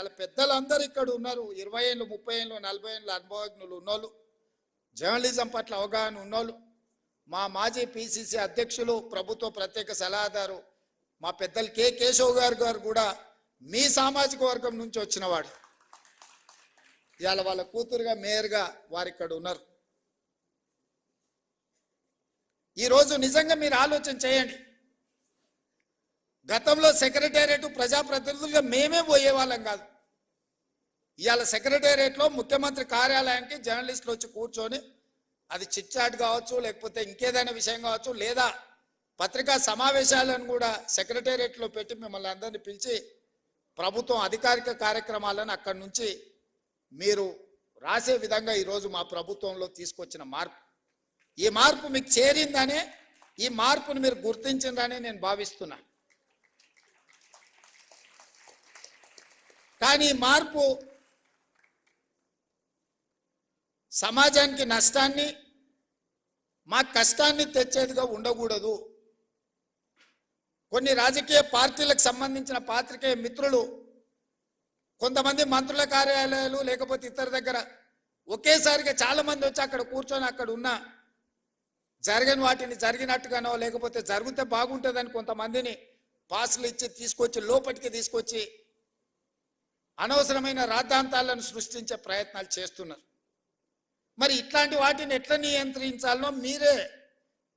ఇలా పెద్దలందరూ ఇక్కడ ఉన్నారు. ఇరవై ఏళ్ళు ముప్పై ఏళ్ళు నలభై ఏళ్ళు అనుభవజ్ఞులు ఉన్నోళ్ళు జర్నలిజం పట్ల అవగాహన ఉన్నోళ్ళు మా మాజీ పిసిసి అధ్యక్షులు ప్రభుత్వ ప్రత్యేక సలహాదారు మా పెద్దలు కె కేశవ్ గారు గారు కూడా మీ సామాజిక వర్గం నుంచి వచ్చినవాడు ఇవాళ వాళ్ళ కూతురుగా మేయర్గా వారు ఇక్కడ ఉన్నారు. ఈరోజు నిజంగా మీరు ఆలోచన చేయండి. గతంలో సెక్రటేరియట్ ప్రజాప్రతినిధులుగా మేమే పోయేవాళ్ళం కాదు. ఇవాళ సెక్రటేరియట్లో ముఖ్యమంత్రి కార్యాలయానికి జర్నలిస్టులు వచ్చి కూర్చొని అది చిట్చాట్ కావచ్చు లేకపోతే ఇంకేదైనా విషయం కావచ్చు లేదా పత్రికా సమావేశాలను కూడా సెక్రటేరియట్లో పెట్టి మిమ్మల్ని అందరినీ పిలిచి ప్రభుత్వం అధికారిక కార్యక్రమాలను అక్కడి నుంచి మీరు రాసే విధంగా ఈరోజు మా ప్రభుత్వంలో తీసుకొచ్చిన మార్పు. ఈ మార్పు మీకు చేరిందనే ఈ మార్పును మీరు గుర్తించిందని నేను భావిస్తున్నా. కానీ ఈ మార్పు సమాజానికి నష్టాన్ని మా కష్టాన్ని తెచ్చేదిగా ఉండకూడదు. కొన్ని రాజకీయ పార్టీలకు సంబంధించిన పాత్రికేయ మిత్రులు కొంతమంది మంత్రుల కార్యాలయాలు లేకపోతే ఇతర దగ్గర ఒకేసారిగా చాలా మంది వచ్చి అక్కడ కూర్చొని అక్కడ ఉన్న జరగని వాటిని జరిగినట్టుగానో లేకపోతే జరిగితే బాగుంటుందని కొంతమందిని పాసులు ఇచ్చి తీసుకొచ్చి లోపలికి తీసుకొచ్చి అనవసరమైన రాద్ధాంతాలను సృష్టించే ప్రయత్నాలు చేస్తున్నారు. మరి ఇట్లాంటి వాటిని ఎట్లా నియంత్రించాలనో మీరే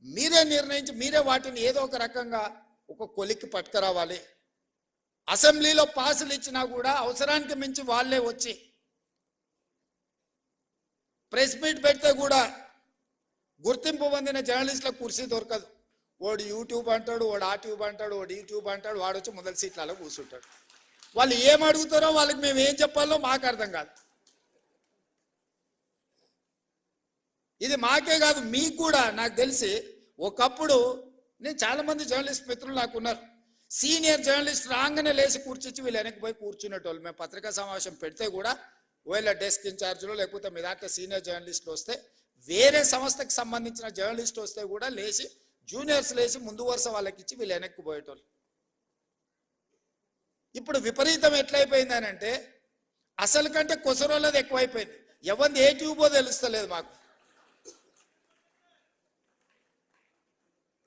మీరే నిర్ణయించి మీరే వాటిని ఏదో ఒక రకంగా ఒక కొలిక్కి పట్టుకురావాలి. అసెంబ్లీలో పాసులు ఇచ్చినా కూడా అవసరానికి మించి వాళ్ళే వచ్చి ప్రెస్ మీట్ పెడితే కూడా గుర్తింపు పొందిన జర్నలిస్టులకు కుర్చీ దొరకదు. వాడు యూట్యూబ్ అంటాడు వాడు ఆ ట్యూబ్ అంటాడు వాడు యూట్యూబ్ అంటాడు వాడు వచ్చి మొదటి సీట్లలో కూర్చుంటాడు. వాళ్ళు ఏం అడుగుతారో వాళ్ళకి మేము ఏం చెప్పాలో మాకు అర్థం కాదు. ఇది మాకే కాదు మీకు కూడా. నాకు తెలిసి ఒకప్పుడు నేను చాలా మంది జర్నలిస్ట్ మిత్రులు నాకు ఉన్నారు. సీనియర్ జర్నలిస్ట్ రాగానే లేచి కూర్చొచ్చి వీళ్ళు వెనక్కి పోయి కూర్చునేటోళ్ళు. మేము పత్రికా సమావేశం పెడితే కూడా వీళ్ళ డెస్క్ ఇన్ఛార్జ్లో లేకపోతే మీ దాంట్లో సీనియర్ జర్నలిస్టులు వస్తే వేరే సంస్థకి సంబంధించిన జర్నలిస్ట్ వస్తే కూడా లేచి జూనియర్స్ లేచి ముందు వరుస వాళ్ళకి ఇచ్చి వీళ్ళు వెనక్కి పోయేటోళ్ళు. ఇప్పుడు విపరీతం ఎట్లయిపోయిందనంటే అసలు కంటే కొసరోళ్ళది ఎక్కువైపోయింది. ఎవరిది ఏ ట్యూబో తెలుస్తలేదు మాకు.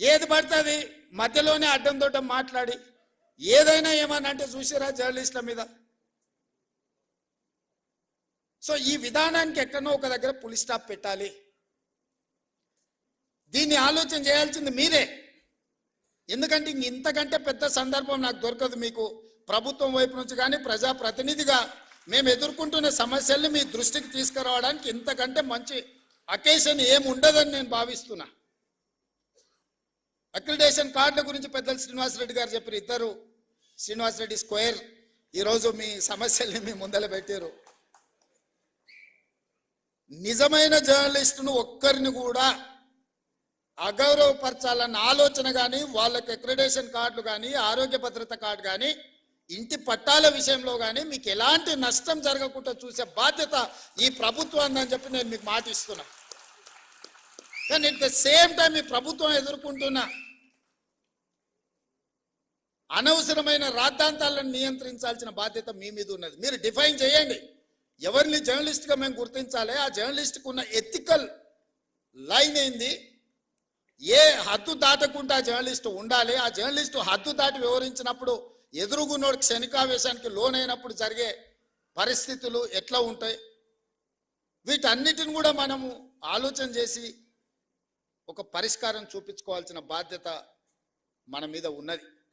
ఏది పడుతుంది? మధ్యలోనే అడ్డం దొడ్డం మాట్లాడి. ఏదైనా ఏమని అంటే చూసారా జర్నలిస్టుల మీద. సో ఈ విధానానికి ఎక్కడనో ఒక దగ్గర పులి స్టాప్ పెట్టాలి. దీన్ని ఆలోచన చేయాల్సింది మీరే. ఎందుకంటే ఇంక ఇంతకంటే పెద్ద సందర్భం నాకు దొరకదు మీకు. ప్రభుత్వం వైపు నుంచి కానీ ప్రజాప్రతినిధిగా మేము ఎదుర్కొంటున్న సమస్యల్ని మీ దృష్టికి తీసుకురావడానికి ఇంతకంటే మంచి అకేషన్ ఏమి ఉండదని నేను భావిస్తున్నా. అక్రిడేషన్ కార్డుల గురించి పెద్దలు శ్రీనివాసరెడ్డి గారు చెప్పారు. ఇద్దరు శ్రీనివాసరెడ్డి స్క్వేర్. ఈరోజు మీ సమస్యల్ని మీ ముందర పెట్టారు. నిజమైన జర్నలిస్టును ఒక్కరిని కూడా అగౌరవపరచాలన్న ఆలోచన కానీ వాళ్ళకి అక్రిడేషన్ కార్డులు కానీ ఆరోగ్య భద్రత కార్డు కానీ ఇంటి పట్టాల విషయంలో కానీ మీకు ఎలాంటి నష్టం జరగకుండా చూసే బాధ్యత ఈ ప్రభుత్వాన్ని అని చెప్పి నేను మీకు మాట ఇస్తున్నా. కానీ ఇట్ ద సేమ్ టైం ఈ ప్రభుత్వం ఎదుర్కొంటున్న అనవసరమైన రాద్ధాంతాలను నియంత్రించాల్సిన బాధ్యత మీ మీద ఉన్నది. మీరు డిఫైన్ చేయండి. ఎవరిని జర్నలిస్ట్గా మేము గుర్తించాలి? ఆ జర్నలిస్ట్కి ఉన్న ఎథికల్ లైన్ ఏంది? ఏ హద్దు దాటకుండా జర్నలిస్ట్ ఉండాలి? ఆ జర్నలిస్టు హద్దు దాటి వివరించినప్పుడు ఎదురుగున్నోడు క్షణికావేశానికి లోనైనప్పుడు జరిగే పరిస్థితులు ఎట్లా ఉంటాయి? వీటన్నిటిని కూడా మనము ఆలోచన చేసి ఒక పరిష్కారం చూపించుకోవాల్సిన బాధ్యత మన మీద ఉన్నది.